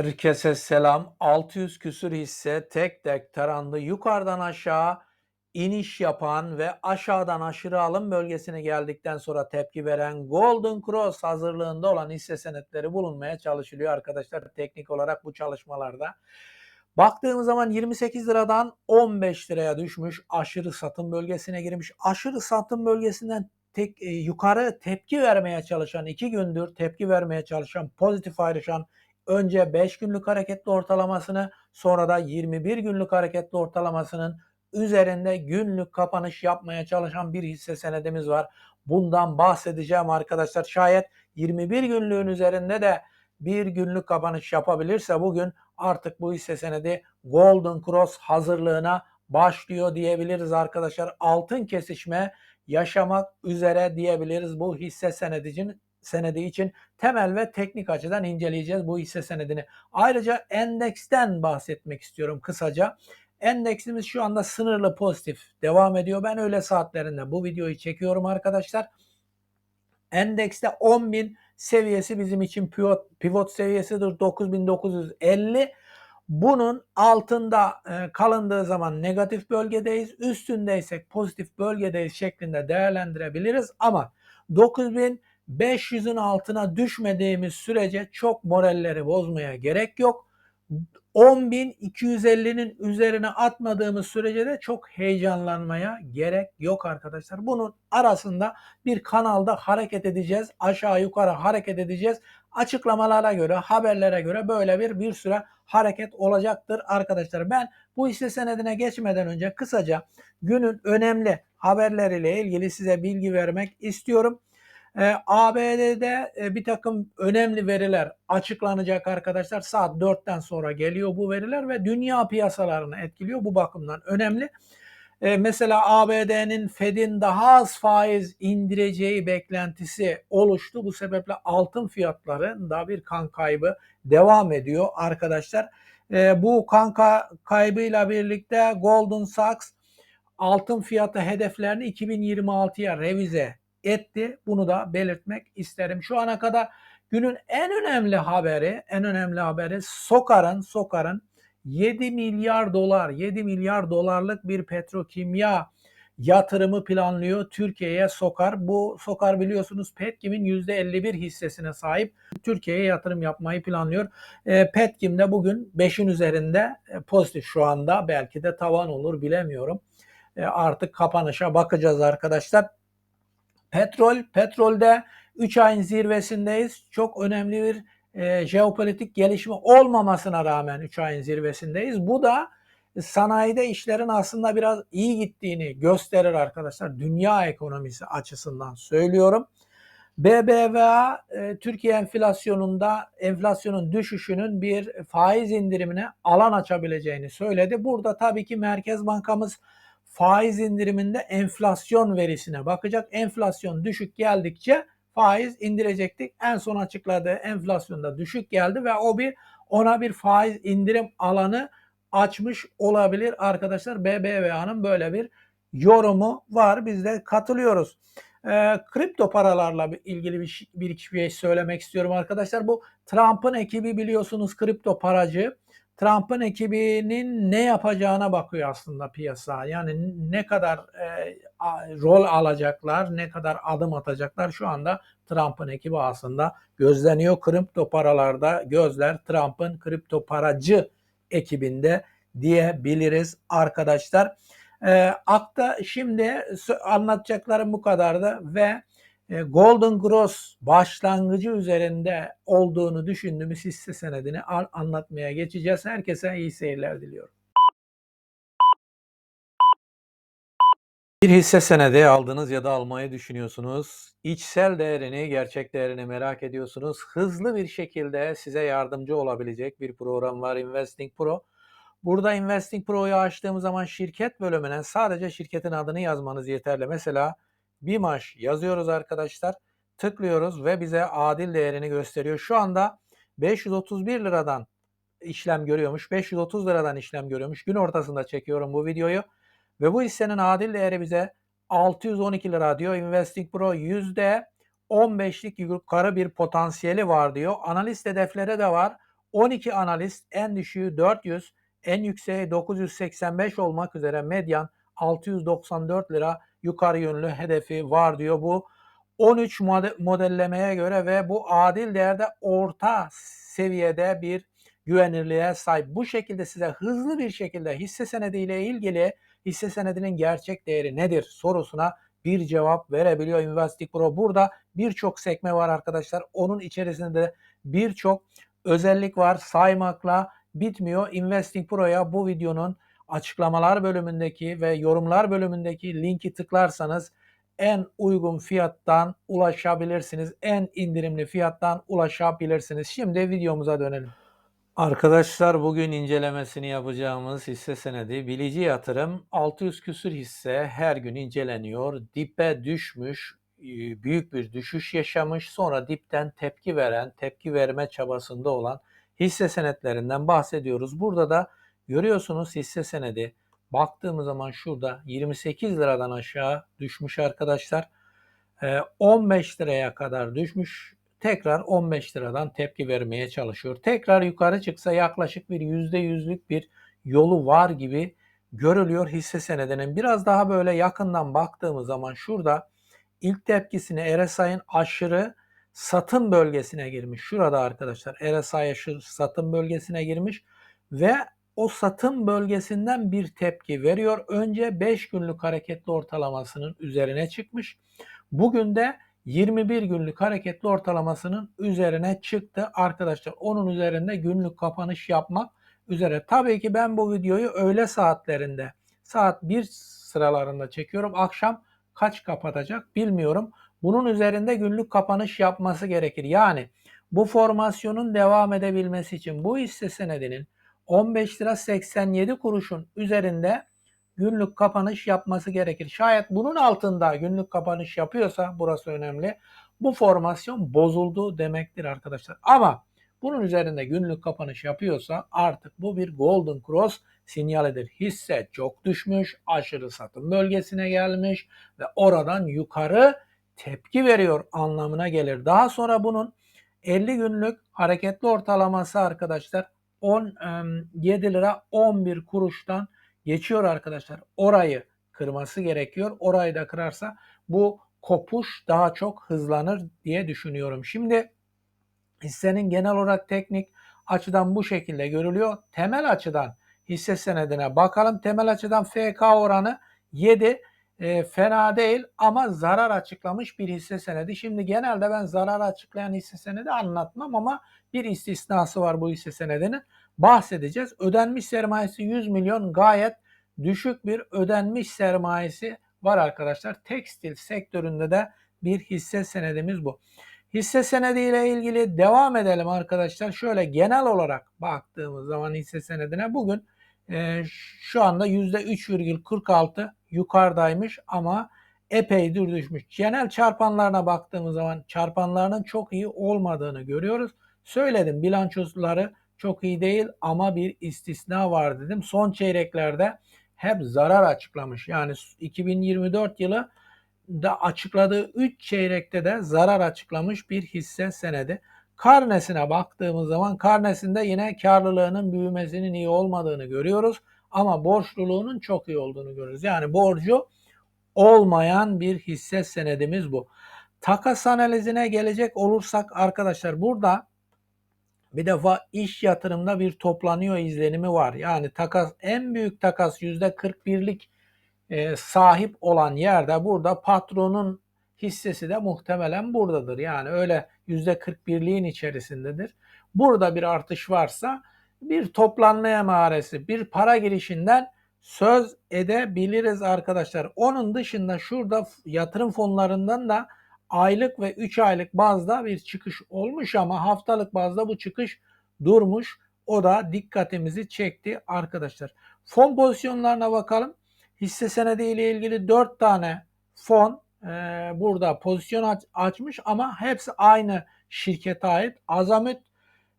Herkese selam. 600 küsür hisse tek tek tarandı. Yukarıdan aşağı iniş yapan ve aşağıdan aşırı alım bölgesine geldikten sonra tepki veren Golden Cross hazırlığında olan hisse senetleri bulunmaya çalışılıyor arkadaşlar teknik olarak bu çalışmalarda. Baktığımız zaman 28 liradan 15 liraya düşmüş. Aşırı satım bölgesine girmiş. Aşırı satım bölgesinden tek e, yukarı tepki vermeye çalışan iki gündür tepki vermeye çalışan pozitif ayrışan önce 5 günlük hareketli ortalamasını sonra da 21 günlük hareketli ortalamasının üzerinde günlük kapanış yapmaya çalışan bir hisse senedimiz var. Bundan bahsedeceğim arkadaşlar. Şayet 21 günlüğün üzerinde de bir günlük kapanış yapabilirse bugün artık bu hisse senedi Golden Cross hazırlığına başlıyor diyebiliriz arkadaşlar. Altın kesişme yaşamak üzere diyebiliriz bu hisse senedi için senedi için temel ve teknik açıdan inceleyeceğiz bu hisse senedini. Ayrıca endeksten bahsetmek istiyorum kısaca. Endeksimiz şu anda sınırlı pozitif devam ediyor. Ben öyle saatlerinde bu videoyu çekiyorum arkadaşlar. Endekste 10.000 seviyesi bizim için pivot, pivot seviyesidir. 9950. Bunun altında e, kalındığı zaman negatif bölgedeyiz. Üstündeysek pozitif bölgedeyiz şeklinde değerlendirebiliriz. Ama 9500'ün altına düşmediğimiz sürece çok moralleri bozmaya gerek yok. 10.250'nin üzerine atmadığımız sürece de çok heyecanlanmaya gerek yok arkadaşlar. Bunun arasında bir kanalda hareket edeceğiz. Aşağı yukarı hareket edeceğiz. Açıklamalara göre, haberlere göre böyle bir bir süre hareket olacaktır arkadaşlar. Ben bu hisse senedine geçmeden önce kısaca günün önemli haberleriyle ilgili size bilgi vermek istiyorum. E, ABD'de e, bir takım önemli veriler açıklanacak arkadaşlar. Saat 4'ten sonra geliyor bu veriler ve dünya piyasalarını etkiliyor. Bu bakımdan önemli. E, mesela ABD'nin Fed'in daha az faiz indireceği beklentisi oluştu. Bu sebeple altın fiyatlarında bir kan kaybı devam ediyor arkadaşlar. E, bu kan kaybıyla birlikte Goldman Sachs altın fiyatı hedeflerini 2026'ya revize etti. Bunu da belirtmek isterim. Şu ana kadar günün en önemli haberi, en önemli haberi Sokar'ın Sokar'ın 7 milyar dolar, 7 milyar dolarlık bir petrokimya yatırımı planlıyor Türkiye'ye Sokar. Bu Sokar biliyorsunuz Petkim'in %51 hissesine sahip. Türkiye'ye yatırım yapmayı planlıyor. E, Petkim de bugün 5'in üzerinde e, pozitif şu anda. Belki de tavan olur bilemiyorum. E, artık kapanışa bakacağız arkadaşlar. Petrol, petrolde 3 ayın zirvesindeyiz. Çok önemli bir e, jeopolitik gelişme olmamasına rağmen 3 ayın zirvesindeyiz. Bu da sanayide işlerin aslında biraz iyi gittiğini gösterir arkadaşlar. Dünya ekonomisi açısından söylüyorum. BBVA e, Türkiye enflasyonunda enflasyonun düşüşünün bir faiz indirimine alan açabileceğini söyledi. Burada tabii ki Merkez Bankamız faiz indiriminde enflasyon verisine bakacak. Enflasyon düşük geldikçe faiz indirecektik. En son açıkladığı enflasyonda düşük geldi ve o bir ona bir faiz indirim alanı açmış olabilir arkadaşlar. BBVA'nın böyle bir yorumu var. Biz de katılıyoruz. E, kripto paralarla ilgili bir, bir şey söylemek istiyorum arkadaşlar. Bu Trump'ın ekibi biliyorsunuz kripto paracı. Trump'ın ekibinin ne yapacağına bakıyor aslında piyasa. Yani ne kadar e, rol alacaklar, ne kadar adım atacaklar şu anda Trump'ın ekibi aslında gözleniyor. Kripto paralarda gözler Trump'ın kripto paracı ekibinde diyebiliriz arkadaşlar. E, akta şimdi anlatacaklarım bu kadardı ve Golden Gross başlangıcı üzerinde olduğunu düşündüğümüz hisse senedini anlatmaya geçeceğiz. Herkese iyi seyirler diliyorum. Bir hisse senedi aldınız ya da almayı düşünüyorsunuz. İçsel değerini, gerçek değerini merak ediyorsunuz. Hızlı bir şekilde size yardımcı olabilecek bir program var Investing Pro. Burada Investing Pro'yu açtığımız zaman şirket bölümüne sadece şirketin adını yazmanız yeterli. Mesela BİMAŞ yazıyoruz arkadaşlar. Tıklıyoruz ve bize adil değerini gösteriyor. Şu anda 531 liradan işlem görüyormuş. 530 liradan işlem görüyormuş. Gün ortasında çekiyorum bu videoyu. Ve bu hissenin adil değeri bize 612 lira diyor. Investing Pro %15'lik yukarı bir potansiyeli var diyor. Analist hedefleri de var. 12 analist en düşüğü 400, en yükseği 985 olmak üzere medyan 694 lira yukarı yönlü hedefi var diyor bu 13 mode- modellemeye göre ve bu adil değerde orta seviyede bir güvenirliğe sahip. Bu şekilde size hızlı bir şekilde hisse senediyle ilgili hisse senedinin gerçek değeri nedir sorusuna bir cevap verebiliyor Investing Pro. Burada birçok sekme var arkadaşlar. Onun içerisinde birçok özellik var. Saymakla bitmiyor. Investing Pro'ya bu videonun açıklamalar bölümündeki ve yorumlar bölümündeki linki tıklarsanız en uygun fiyattan ulaşabilirsiniz. En indirimli fiyattan ulaşabilirsiniz. Şimdi videomuza dönelim. Arkadaşlar bugün incelemesini yapacağımız hisse senedi Bilici Yatırım 600 küsür hisse her gün inceleniyor. Dipe düşmüş, e, büyük bir düşüş yaşamış. Sonra dipten tepki veren, tepki verme çabasında olan hisse senetlerinden bahsediyoruz. Burada da görüyorsunuz hisse senedi baktığımız zaman şurada 28 liradan aşağı düşmüş arkadaşlar. Ee, 15 liraya kadar düşmüş. Tekrar 15 liradan tepki vermeye çalışıyor. Tekrar yukarı çıksa yaklaşık bir %100'lük bir yolu var gibi görülüyor hisse senedinin. Biraz daha böyle yakından baktığımız zaman şurada ilk tepkisini RSI'nin aşırı satım bölgesine girmiş. Şurada arkadaşlar RSI aşırı satım bölgesine girmiş ve o satım bölgesinden bir tepki veriyor. Önce 5 günlük hareketli ortalamasının üzerine çıkmış. Bugün de 21 günlük hareketli ortalamasının üzerine çıktı. Arkadaşlar onun üzerinde günlük kapanış yapmak üzere. Tabii ki ben bu videoyu öğle saatlerinde saat 1 sıralarında çekiyorum. Akşam kaç kapatacak bilmiyorum. Bunun üzerinde günlük kapanış yapması gerekir. Yani bu formasyonun devam edebilmesi için bu hisse senedinin 15 lira 87 kuruşun üzerinde günlük kapanış yapması gerekir. Şayet bunun altında günlük kapanış yapıyorsa burası önemli. Bu formasyon bozuldu demektir arkadaşlar. Ama bunun üzerinde günlük kapanış yapıyorsa artık bu bir golden cross sinyalidir. Hisse çok düşmüş, aşırı satım bölgesine gelmiş ve oradan yukarı tepki veriyor anlamına gelir. Daha sonra bunun 50 günlük hareketli ortalaması arkadaşlar 17 lira 11 kuruştan geçiyor arkadaşlar. Orayı kırması gerekiyor. Orayı da kırarsa bu kopuş daha çok hızlanır diye düşünüyorum. Şimdi hissenin genel olarak teknik açıdan bu şekilde görülüyor. Temel açıdan hisse senedine bakalım. Temel açıdan FK oranı 7 e, fena değil ama zarar açıklamış bir hisse senedi. Şimdi genelde ben zarar açıklayan hisse senedi anlatmam ama bir istisnası var bu hisse senedinin. Bahsedeceğiz. Ödenmiş sermayesi 100 milyon gayet düşük bir ödenmiş sermayesi var arkadaşlar. Tekstil sektöründe de bir hisse senedimiz bu. Hisse senedi ile ilgili devam edelim arkadaşlar. Şöyle genel olarak baktığımız zaman hisse senedine bugün e, şu anda %3,46 yukarıdaymış ama epeydir düşmüş. Genel çarpanlarına baktığımız zaman çarpanlarının çok iyi olmadığını görüyoruz. Söyledim bilançoları çok iyi değil ama bir istisna var dedim. Son çeyreklerde hep zarar açıklamış. Yani 2024 yılı da açıkladığı 3 çeyrekte de zarar açıklamış bir hisse senedi. Karnesine baktığımız zaman karnesinde yine karlılığının büyümesinin iyi olmadığını görüyoruz. Ama borçluluğunun çok iyi olduğunu görüyoruz. Yani borcu olmayan bir hisse senedimiz bu. Takas analizine gelecek olursak arkadaşlar burada bir defa iş yatırımda bir toplanıyor izlenimi var. Yani takas en büyük takas %41'lik e, sahip olan yerde burada patronun hissesi de muhtemelen buradadır. Yani öyle %41'liğin içerisindedir. Burada bir artış varsa bir toplanma emaresi, bir para girişinden söz edebiliriz arkadaşlar. Onun dışında şurada yatırım fonlarından da aylık ve 3 aylık bazda bir çıkış olmuş ama haftalık bazda bu çıkış durmuş. O da dikkatimizi çekti arkadaşlar. Fon pozisyonlarına bakalım. Hisse senedi ile ilgili 4 tane fon e, burada pozisyon aç, açmış ama hepsi aynı şirkete ait. Azamüt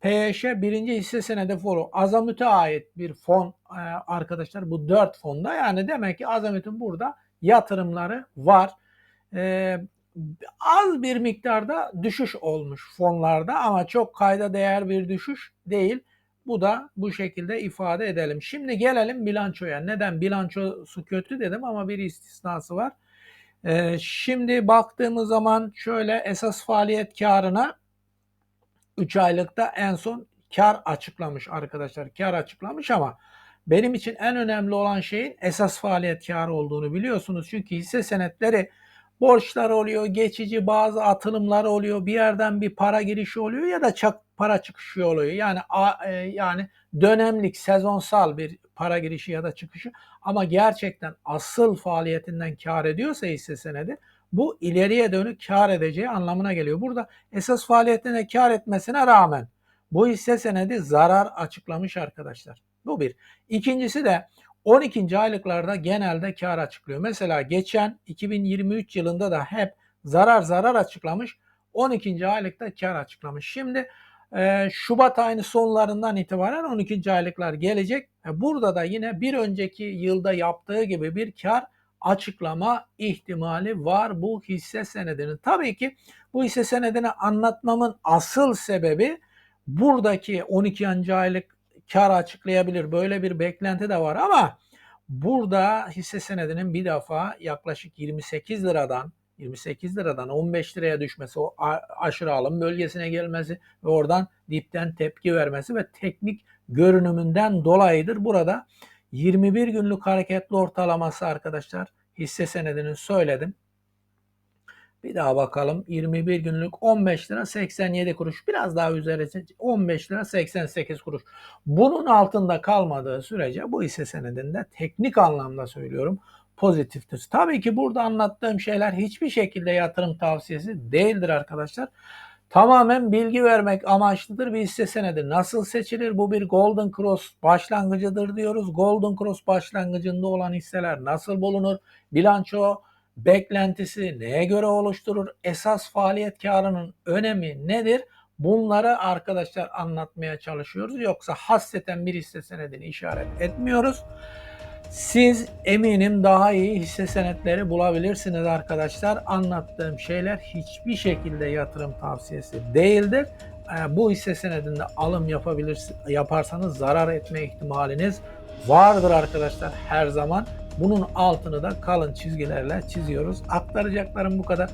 PYŞ birinci hisse senedi fonu. Azamüt'e ait bir fon e, arkadaşlar. Bu 4 fonda yani demek ki Azamüt'ün burada yatırımları var. E, az bir miktarda düşüş olmuş fonlarda ama çok kayda değer bir düşüş değil. Bu da bu şekilde ifade edelim. Şimdi gelelim bilançoya. Neden bilançosu kötü dedim ama bir istisnası var. Ee, şimdi baktığımız zaman şöyle esas faaliyet karına 3 aylıkta en son kar açıklamış arkadaşlar. Kar açıklamış ama benim için en önemli olan şeyin esas faaliyet karı olduğunu biliyorsunuz. Çünkü hisse senetleri borçlar oluyor, geçici bazı atılımlar oluyor, bir yerden bir para girişi oluyor ya da çak, para çıkışı oluyor. Yani a, e, yani dönemlik, sezonsal bir para girişi ya da çıkışı ama gerçekten asıl faaliyetinden kar ediyorsa hisse senedi bu ileriye dönük kar edeceği anlamına geliyor. Burada esas faaliyetine kar etmesine rağmen bu hisse senedi zarar açıklamış arkadaşlar. Bu bir. İkincisi de 12. aylıklarda genelde kar açıklıyor. Mesela geçen 2023 yılında da hep zarar zarar açıklamış. 12. aylıkta kar açıklamış. Şimdi e, Şubat ayının sonlarından itibaren 12. aylıklar gelecek. Burada da yine bir önceki yılda yaptığı gibi bir kar açıklama ihtimali var bu hisse senedinin. Tabii ki bu hisse senedini anlatmamın asıl sebebi buradaki 12. aylık kar açıklayabilir. Böyle bir beklenti de var ama burada hisse senedinin bir defa yaklaşık 28 liradan 28 liradan 15 liraya düşmesi, o aşırı alım bölgesine gelmesi ve oradan dipten tepki vermesi ve teknik görünümünden dolayıdır. Burada 21 günlük hareketli ortalaması arkadaşlar hisse senedinin söyledim. Bir daha bakalım. 21 günlük 15 lira 87 kuruş. Biraz daha üzeri 15 lira 88 kuruş. Bunun altında kalmadığı sürece bu hisse senedinde teknik anlamda söylüyorum pozitiftir. Tabii ki burada anlattığım şeyler hiçbir şekilde yatırım tavsiyesi değildir arkadaşlar. Tamamen bilgi vermek amaçlıdır bir hisse senedi. Nasıl seçilir? Bu bir Golden Cross başlangıcıdır diyoruz. Golden Cross başlangıcında olan hisseler nasıl bulunur? Bilanço beklentisi neye göre oluşturur? Esas faaliyet karının önemi nedir? Bunları arkadaşlar anlatmaya çalışıyoruz. Yoksa hasseten bir hisse senedini işaret etmiyoruz. Siz eminim daha iyi hisse senetleri bulabilirsiniz arkadaşlar. Anlattığım şeyler hiçbir şekilde yatırım tavsiyesi değildir. Ee, bu hisse senedinde alım yapabilirsiniz, yaparsanız zarar etme ihtimaliniz vardır arkadaşlar her zaman. Bunun altını da kalın çizgilerle çiziyoruz. Aktaracaklarım bu kadar.